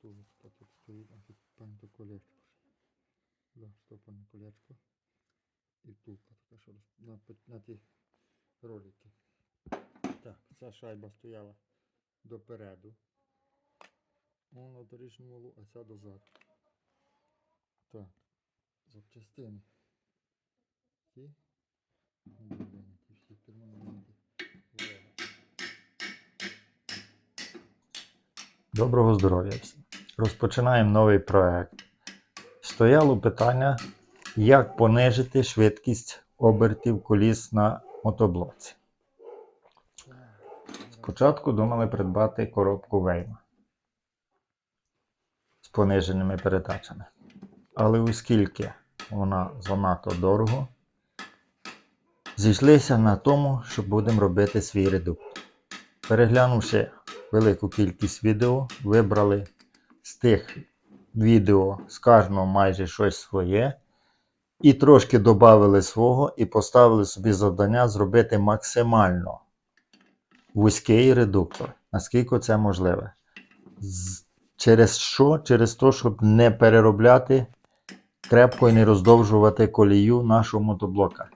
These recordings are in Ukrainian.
Тут стоїть, а тут пам'ятаю колечко. ще. Да, штопане колечко. І втулка така, що роз- на, на ті ролики. Так, ця шайба стояла допереду. Ну, на доріжньому валу, а ця дозаду. Так, запчастини. Ті. Ті всі перманенти. Доброго здоров'я всім. Розпочинаємо новий проект. Стояло питання, як понижити швидкість обертів коліс на мотоблоці. Спочатку думали придбати коробку Вейма з пониженими передачами. Але оскільки вона занадто дорого, зійшлися на тому, що будемо робити свій редуктор. Переглянувши велику кількість відео, вибрали з тих відео з кожного майже щось своє. І трошки додали свого і поставили собі завдання зробити максимально вузький редуктор, наскільки це можливе. Через що? Через те, щоб не переробляти крепко і не роздовжувати колію нашого мотоблока.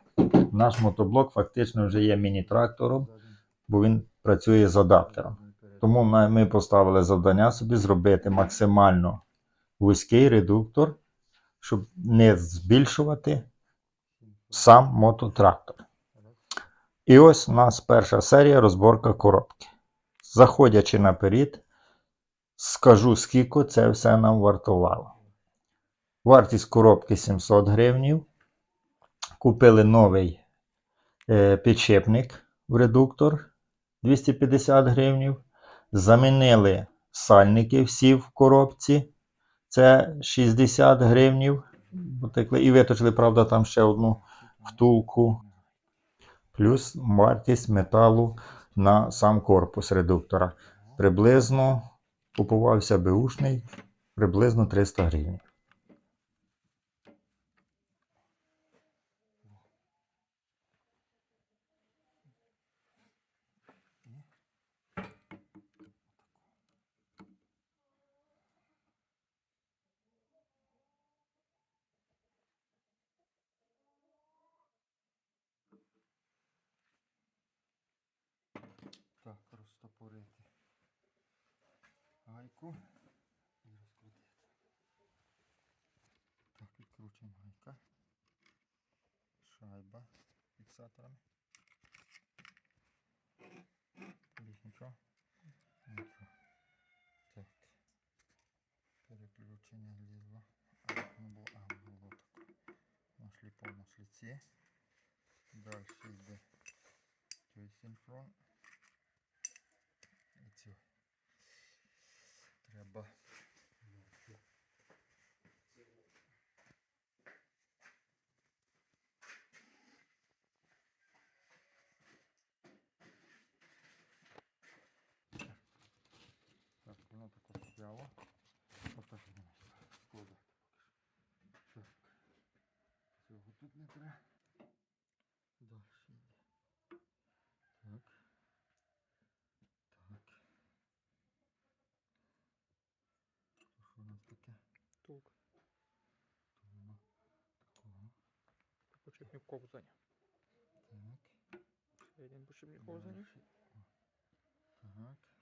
Наш мотоблок фактично вже є міні-трактором, бо він працює з адаптером. Тому ми поставили завдання собі зробити максимально вузький редуктор, щоб не збільшувати сам мототрактор. І ось у нас перша серія розборка коробки. Заходячи наперед, скажу, скільки це все нам вартувало. Вартість коробки 700 гривнів. Купили новий е, підшипник в редуктор 250 гривнів. Замінили сальники всі в коробці. Це 60 гривнів. І виточили, правда, там ще одну втулку. Плюс вартість металу на сам корпус редуктора. Приблизно купувався беушний, приблизно 300 гривень. Так, розтопорити гайку і розкрутити. Так, відкручуємо гайка. Шайба фіксаторами. Більш нічого. Нічого. Так. Переключення влізло. А, ну було, а, було так. На сліпому сліці. Далі йде той синхрон. І цю. Треба. Так, воно таке стояло. Отак воно складати. Так. Цього тут не треба. Далі йде. Так. Так. Що у нас таке? Тук. То воно такого. Почепник ковзання. Так. Ще один почепник ковзання. Так.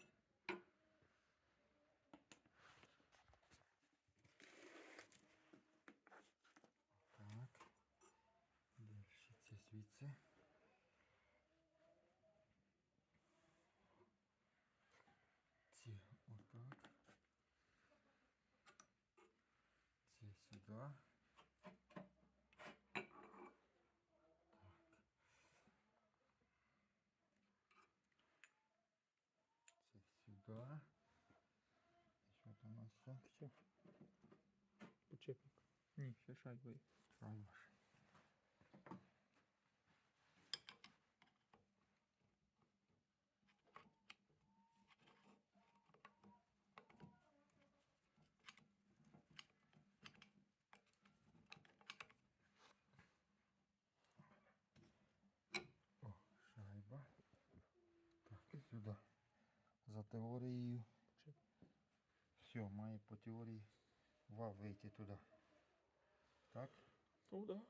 Ці сюди. Це сюди. І що там у нас ще? Все. Почепник. Ні, ще шайба є. Шайба. теорією. Все, має по теорії вал вийти туди. Так? Ну да.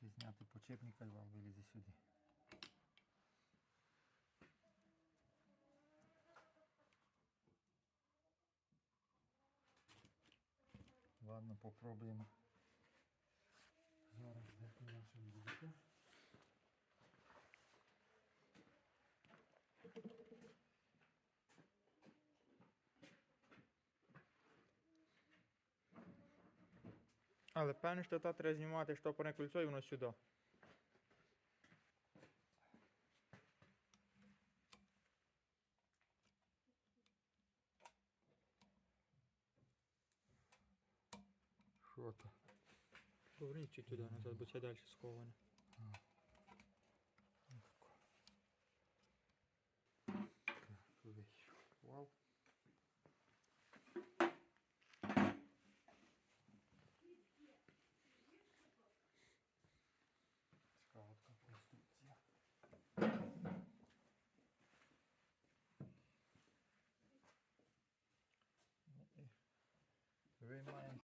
Чи зняти почепника і вал вилізе сюди. Ладно, попробуємо. Зараз де наша музика. Але певно, що та треба знімати штопорне кольцо і воно сюди. Що то? Поверніть чуть туди назад, бо це далі сховане. very much.